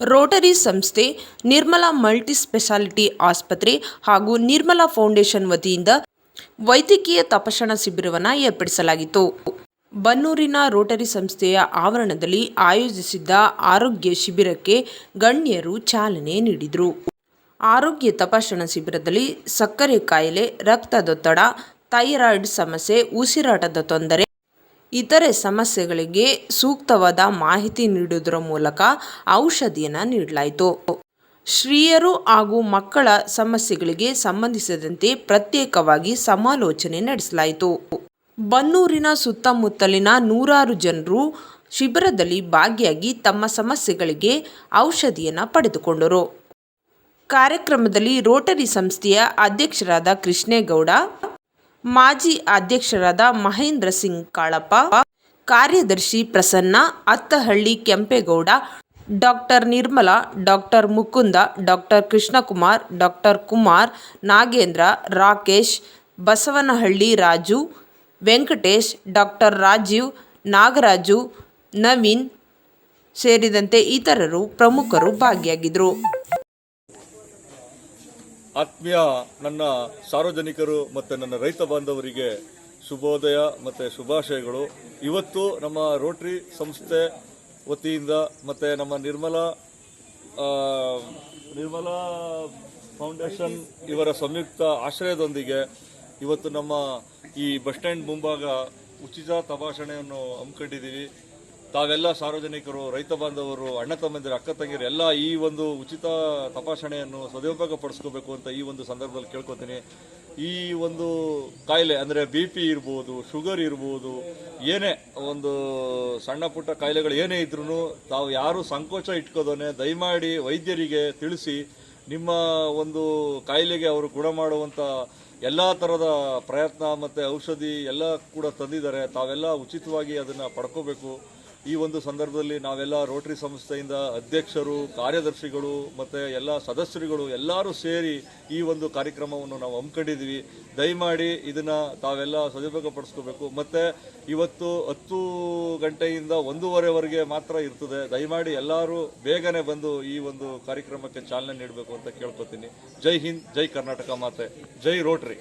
Rotary ಸಂಸ್ಥೆ Nirmala multi speciality ಆಸ್ಪತ್ರೆ ಹಾಗೂ ನಿರ್ಮಲಾ ಫೌಂಡೇಶನ್ ವತಿಯಿಂದ ವೈದ್ಯಕೀಯ ತಪಾಸಣಾ ಶಿಬಿರವನ್ನು ಏರ್ಪಡಿಸಲಾಗಿತ್ತು. ಬನ್ನೂರಿನ ರೋಟರಿ ಸಂಸ್ಥೆಯ ಆವರಣದಲ್ಲಿ ಆಯೋಜಿಸಿದ್ದ ಆರೋಗ್ಯ ಶಿಬಿರಕ್ಕೆ ಗಣ್ಯರು ಚಾಲನೆ ನೀಡಿದರು. ಆರೋಗ್ಯ ತಪಾಸಣಾ ಶಿಬಿರದಲ್ಲಿ ಸಕ್ಕರೆ ಕಾಯಿಲೆ, ರಕ್ತದೊತ್ತಡ, ಥೈರಾಯ್ಡ್ ಸಮಸ್ಯೆ, ಉಸಿರಾಟದ ತೊಂದರೆ ಇತರೆ ಸಮಸ್ಯೆಗಳಿಗೆ ಸೂಕ್ತವಾದ ಮಾಹಿತಿ ನೀಡುವುದರ ಮೂಲಕ ಔಷಧಿಯನ್ನು ನೀಡಲಾಯಿತು. ಸ್ತ್ರೀಯರು ಹಾಗೂ ಮಕ್ಕಳ ಸಮಸ್ಯೆಗಳಿಗೆ ಸಂಬಂಧಿಸಿದಂತೆ ಪ್ರತ್ಯೇಕವಾಗಿ ಸಮಾಲೋಚನೆ ನಡೆಸಲಾಯಿತು. ಬನ್ನೂರಿನ ಸುತ್ತಮುತ್ತಲಿನ ನೂರಾರು ಜನರು ಶಿಬಿರದಲ್ಲಿ ಭಾಗಿಯಾಗಿ ತಮ್ಮ ಸಮಸ್ಯೆಗಳಿಗೆ ಔಷಧಿಯನ್ನು ಪಡೆದುಕೊಂಡರು. ಕಾರ್ಯಕ್ರಮದಲ್ಲಿ ರೋಟರಿ ಸಂಸ್ಥೆಯ ಅಧ್ಯಕ್ಷರಾದ ಕೃಷ್ಣೇಗೌಡ ಮಾಜಿ ಅಧ್ಯಕ್ಷರಾದ ಮಹೇಂದ್ರ ಸಿಂಗ್ ಕಾಳಪ್ಪ, ಕಾರ್ಯದರ್ಶಿ Prasanna, Attahalli Kempegowda, doctor Nirmala, doctor Mukunda, doctor Krishnakumar, doctor Kumar, Nagendra, Rakesh, Basavanahalli Raju, Venkatesh, doctor Rajeev, Nagaraju, Naveen ಸೇರಿದಂತೆ ಇತರರು ಪ್ರಮುಖರು ಭಾಗಿಯಾಗಿದ್ದರು ಆತ್ಮೀಯ ನನ್ನ ಸಾರ್ವಜನಿಕರು ಮತ್ತು ನನ್ನ ರೈತ ಬಾಂಧವರಿಗೆ ಶುಭೋದಯ ಮತ್ತು ಶುಭಾಶಯಗಳು. ಇವತ್ತು ನಮ್ಮ ರೋಟ್ರಿ ಸಂಸ್ಥೆ ವತಿಯಿಂದ ಮತ್ತು ನಮ್ಮ ನಿರ್ಮಲಾ ನಿರ್ಮಲ ಫೌಂಡೇಶನ್ ಇವರ ಸಂಯುಕ್ತ ಆಶ್ರಯದೊಂದಿಗೆ ಇವತ್ತು ನಮ್ಮ ಈ ಬಸ್ ಸ್ಟ್ಯಾಂಡ್ ಮುಂಭಾಗ ಉಚಿತ ತಪಾಸಣೆಯನ್ನು ಹಮ್ಮಿಕೊಂಡಿದ್ದೀವಿ. ತಾವೆಲ್ಲ ಸಾರ್ವಜನಿಕರು, ರೈತ ಬಾಂಧವರು, ಅಣ್ಣ ತಮ್ಮಂದಿರು, ಅಕ್ಕ ತಂಗಿರು ಎಲ್ಲ ಈ ಒಂದು ಉಚಿತ ತಪಾಸಣೆಯನ್ನು ಸದುಪಯೋಗ ಪಡಿಸ್ಕೋಬೇಕು ಅಂತ ಈ ಒಂದು ಸಂದರ್ಭದಲ್ಲಿ ಕೇಳ್ಕೊತೀನಿ. ಈ ಒಂದು ಕಾಯಿಲೆ ಅಂದರೆ ಬಿ ಪಿ ಇರ್ಬೋದು, ಶುಗರ್ ಇರ್ಬೋದು, ಏನೇ ಒಂದು ಸಣ್ಣ ಪುಟ್ಟ ಕಾಯಿಲೆಗಳು ಏನೇ ಇದ್ರೂ ತಾವು ಯಾರು ಸಂಕೋಚ ಇಟ್ಕೋದೋನೆ ದಯಮಾಡಿ ವೈದ್ಯರಿಗೆ ತಿಳಿಸಿ ನಿಮ್ಮ ಒಂದು ಕಾಯಿಲೆಗೆ ಅವರು ಗುಣ ಮಾಡುವಂಥ ಎಲ್ಲ ಥರದ ಪ್ರಯತ್ನ ಮತ್ತು ಔಷಧಿ ಎಲ್ಲ ಕೂಡ ತಂದಿದ್ದಾರೆ. ತಾವೆಲ್ಲ ಉಚಿತವಾಗಿ ಅದನ್ನು ಪಡ್ಕೋಬೇಕು. ಈ ಒಂದು ಸಂದರ್ಭದಲ್ಲಿ ನಾವೆಲ್ಲ ರೋಟರಿ ಸಂಸ್ಥೆಯಿಂದ ಅಧ್ಯಕ್ಷರು, ಕಾರ್ಯದರ್ಶಿಗಳು ಮತ್ತು ಎಲ್ಲ ಸದಸ್ಯರುಗಳು ಎಲ್ಲರೂ ಸೇರಿ ಈ ಒಂದು ಕಾರ್ಯಕ್ರಮವನ್ನು ನಾವು ಹಮ್ಮಿಕೊಂಡಿದ್ದೀವಿ. ದಯಮಾಡಿ ಇದನ್ನು ತಾವೆಲ್ಲ ಸದುಪಯೋಗ ಪಡಿಸ್ಕೋಬೇಕು ಮತ್ತು ಇವತ್ತು ಹತ್ತು ಗಂಟೆಯಿಂದ ಒಂದೂವರೆವರೆಗೆ ಮಾತ್ರ ಇರ್ತದೆ. ದಯಮಾಡಿ ಎಲ್ಲರೂ ಬೇಗನೆ ಬಂದು ಈ ಒಂದು ಕಾರ್ಯಕ್ರಮಕ್ಕೆ ಚಾಲನೆ ನೀಡಬೇಕು ಅಂತ ಕೇಳ್ಕೊತೀನಿ. ಜೈ ಹಿಂದ್, ಜೈ ಕರ್ನಾಟಕ ಮಾತೆ, ಜೈ ರೋಟ್ರಿ.